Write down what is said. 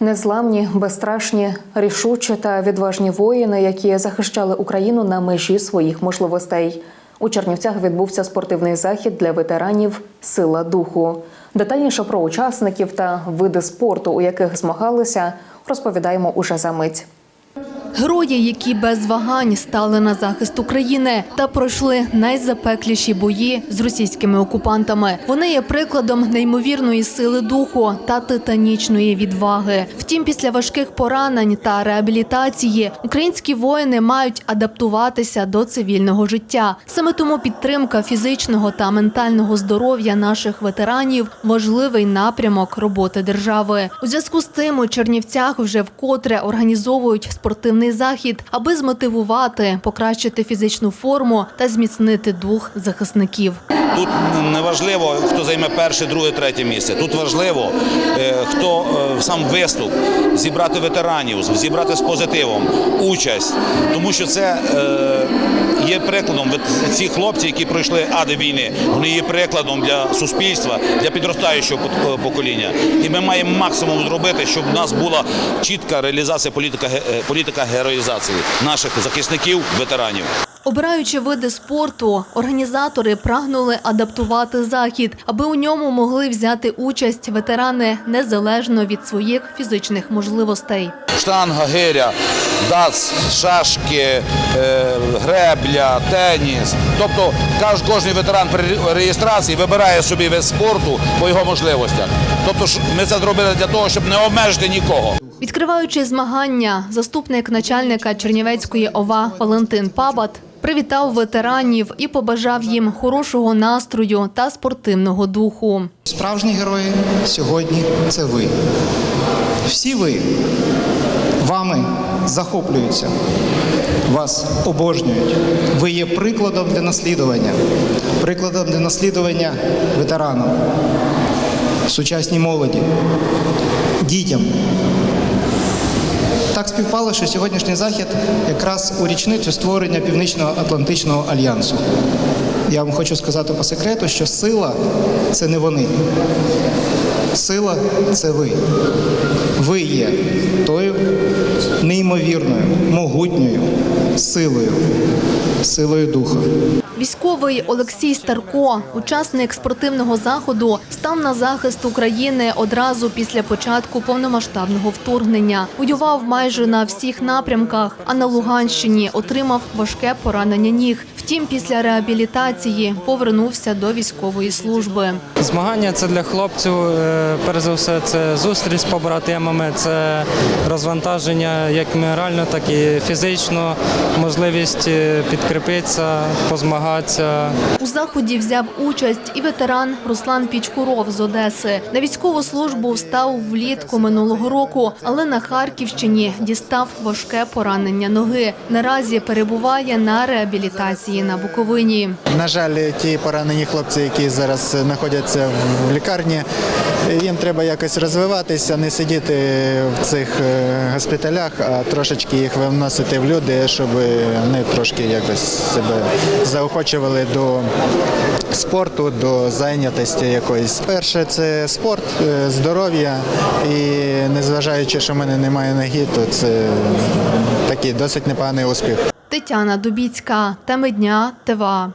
Незламні, безстрашні, рішучі та відважні воїни, які захищали Україну на межі своїх можливостей. У Чернівцях відбувся спортивний захід для ветеранів Сила духу. Детальніше про учасників та види спорту, у яких змагалися, розповідаємо уже за мить. Герої, які без вагань стали на захист України та пройшли найзапекліші бої з російськими окупантами. Вони є прикладом неймовірної сили духу та титанічної відваги. Втім, після важких поранень та реабілітації українські воїни мають адаптуватися до цивільного життя. Саме тому підтримка фізичного та ментального здоров'я наших ветеранів важливий напрямок роботи держави. У зв'язку з цим у Чернівцях вже вкотре організовують спортивний захід, аби змотивувати, покращити фізичну форму та зміцнити дух захисників. Тут не важливо, хто займе перше, друге, третє місце. Тут важливо, е, хто е, сам виступ, зібрати ветеранів, зібрати з позитивом, участь. Тому що це е, є прикладом. Ці хлопці, які пройшли ади війни, вони є прикладом для суспільства, для підростаючого покоління. І ми маємо максимум зробити, щоб у нас була чітка реалізація політика, політика героїзації наших захисників, ветеранів. Обираючи види спорту, організатори прагнули адаптувати захід, аби у ньому могли взяти участь ветерани незалежно від своїх фізичних можливостей. штанга, гиря, дац, шашки, е, гребля, теніс. Тобто кож- кожен ветеран при реєстрації вибирає собі вид спорту по його можливостях. Тобто ми це зробили для того, щоб не обмежити нікого. Відкриваючи змагання, заступник начальника Чернівецької ОВА Валентин Пабат привітав ветеранів і побажав їм хорошого настрою та спортивного духу. Справжні герої сьогодні це ви. Всі ви вами захоплюються, вас обожнюють. Ви є прикладом для наслідування, прикладом для наслідування ветеранам, сучасній молоді, дітям. Так співпало, що сьогоднішній захід якраз у річницю створення Північно-Атлантичного альянсу. Я вам хочу сказати по секрету, що сила це не вони. Сила це ви. Ви є тою неймовірною, могутньою силою, силою духа. Військовий Олексій Старко, учасник спортивного заходу, став на захист України одразу після початку повномасштабного вторгнення. Воював майже на всіх напрямках, а на Луганщині отримав важке поранення ніг. Втім, після реабілітації повернувся до військової служби. Змагання це для хлопців. е, Перш за все, це зустріч з побратимами, це розвантаження як морально, так і фізично, можливість е, підкріпитися, позмагатися. У заході взяв участь і ветеран Руслан Пічкуров з Одеси. На військову службу встав влітку минулого року, але на Харківщині дістав важке поранення ноги. Наразі перебуває на реабілітації на Буковині. На жаль, ті поранені хлопці, які зараз знаходяться в лікарні, їм треба якось розвиватися, не сидіти в цих е, госпіталях, а трошечки їх виносити в люди, щоб вони трошки якось себе заохочували до спорту, до зайнятості якоїсь. Перше це спорт, е, здоров'я, і незважаючи, що в мене немає ноги, то це такий досить непоганий успіх. Тетяна Дубіцька, теми дня, ТВА.